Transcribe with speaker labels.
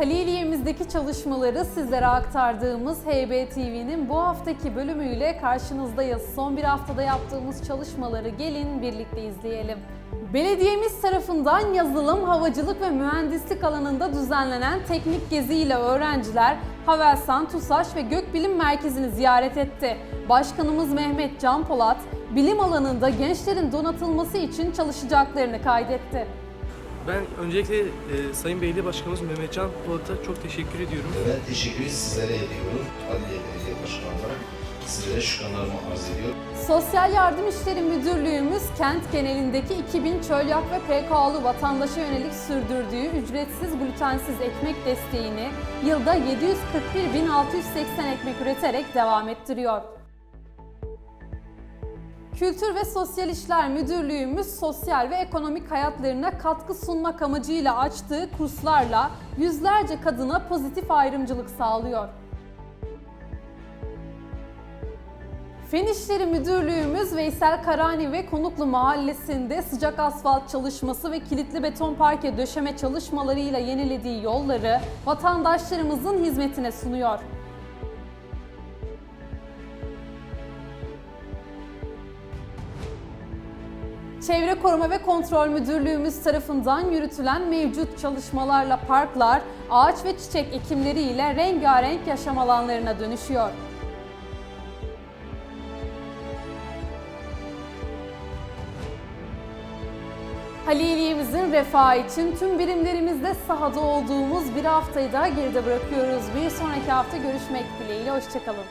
Speaker 1: Haliliye'mizdeki çalışmaları sizlere aktardığımız HB TV'nin bu haftaki bölümüyle karşınızdayız. Son bir haftada yaptığımız çalışmaları gelin birlikte izleyelim. Belediyemiz tarafından yazılım, havacılık ve mühendislik alanında düzenlenen teknik geziyle öğrenciler Havelsan, TUSAŞ ve Gökbilim Merkezi'ni ziyaret etti. Başkanımız Mehmet Can Polat, bilim alanında gençlerin donatılması için çalışacaklarını kaydetti.
Speaker 2: Ben öncelikle e, Sayın Belediye Başkanımız Mehmetcan Polat'a çok teşekkür ediyorum.
Speaker 3: Ben teşekkürü sizlere ediyorum. Adliye Belediye Başkanı olarak sizlere şükranlarımı arz ediyorum.
Speaker 1: Sosyal Yardım İşleri Müdürlüğümüz kent genelindeki 2000 çölyak ve PKO'lu vatandaşa yönelik sürdürdüğü ücretsiz glutensiz ekmek desteğini yılda 741.680 ekmek üreterek devam ettiriyor. Kültür ve Sosyal İşler Müdürlüğümüz sosyal ve ekonomik hayatlarına katkı sunmak amacıyla açtığı kurslarla yüzlerce kadına pozitif ayrımcılık sağlıyor. Fen İşleri Müdürlüğümüz Veysel Karani ve Konuklu Mahallesi'nde sıcak asfalt çalışması ve kilitli beton parke döşeme çalışmalarıyla yenilediği yolları vatandaşlarımızın hizmetine sunuyor. Çevre Koruma ve Kontrol Müdürlüğümüz tarafından yürütülen mevcut çalışmalarla parklar, ağaç ve çiçek ekimleriyle rengarenk yaşam alanlarına dönüşüyor. Haliliyemizin refahı için tüm birimlerimizde sahada olduğumuz bir haftayı daha geride bırakıyoruz. Bir sonraki hafta görüşmek dileğiyle, hoşçakalın.